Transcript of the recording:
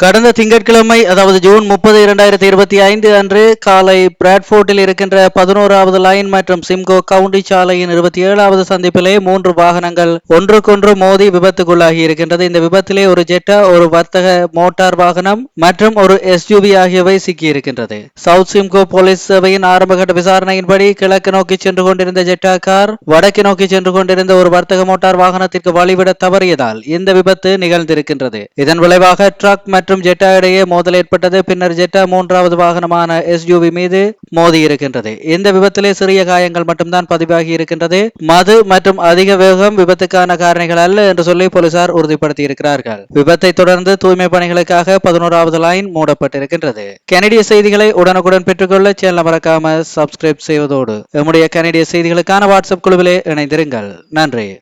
கடந்த திங்கட்கிழமை அதாவது ஜூன் முப்பது இரண்டாயிரத்தி இருபத்தி ஐந்து அன்று காலை பிராட்ஃபோர்ட்டில் இருக்கின்ற பதினோராவது லைன் மற்றும் சிம்கோ கவுண்டி சாலையின் இருபத்தி ஏழாவது சந்திப்பிலே மூன்று வாகனங்கள் ஒன்றுக்கொன்று மோதி விபத்துக்குள்ளாகி இருக்கின்றது. இந்த விபத்திலே ஒரு ஜெட்டா ஒரு வர்த்தக மோட்டார் வாகனம் மற்றும் ஒரு எஸ்யூவி ஆகியவை சிக்கியிருக்கின்றது சவுத் சிம்கோ போலீஸ் சேவையின் ஆரம்பகட்ட விசாரணையின்படி கிழக்கு நோக்கி சென்று கொண்டிருந்த ஜெட்டா கார் வடக்கு நோக்கி சென்று கொண்டிருந்த ஒரு வர்த்தக மோட்டார் வாகனத்திற்கு வழிவிட தவறியதால் இந்த விபத்து நிகழ்ந்திருக்கின்றது. இதன் விளைவாக ட்ரக் மற்றும் ஜெட்டா இடையே மோதல் ஏற்பட்டது. பின்னர் ஜெட்டா மூன்றாவது வாகனமான எஸ்யூவி மீது மோதி இருக்கின்றது. இந்த விபத்திலே சிறிய காயங்கள் மட்டும்தான் பதிவாகி இருக்கின்றது. மது மற்றும் அதிக வேகம் விபத்துக்கான காரணிகள் அல்ல என்று சொல்லி போலீசார் உறுதிப்படுத்தி இருக்கிறார்கள் விபத்தை தொடர்ந்து தூய்மை பணிகளுக்காக பதினோராவது லைன் மூடப்பட்டிருக்கின்றது. கனடிய செய்திகளை உடனுக்குடன் பெற்றுக்கொள்ள சேனல் மறக்காம சப்ஸ்கிரைப் செய்வதோடு நம்முடைய கனடிய செய்திகளுக்கான வாட்ஸ்அப் குழுவிலே இணைந்திருங்கள். நன்றி.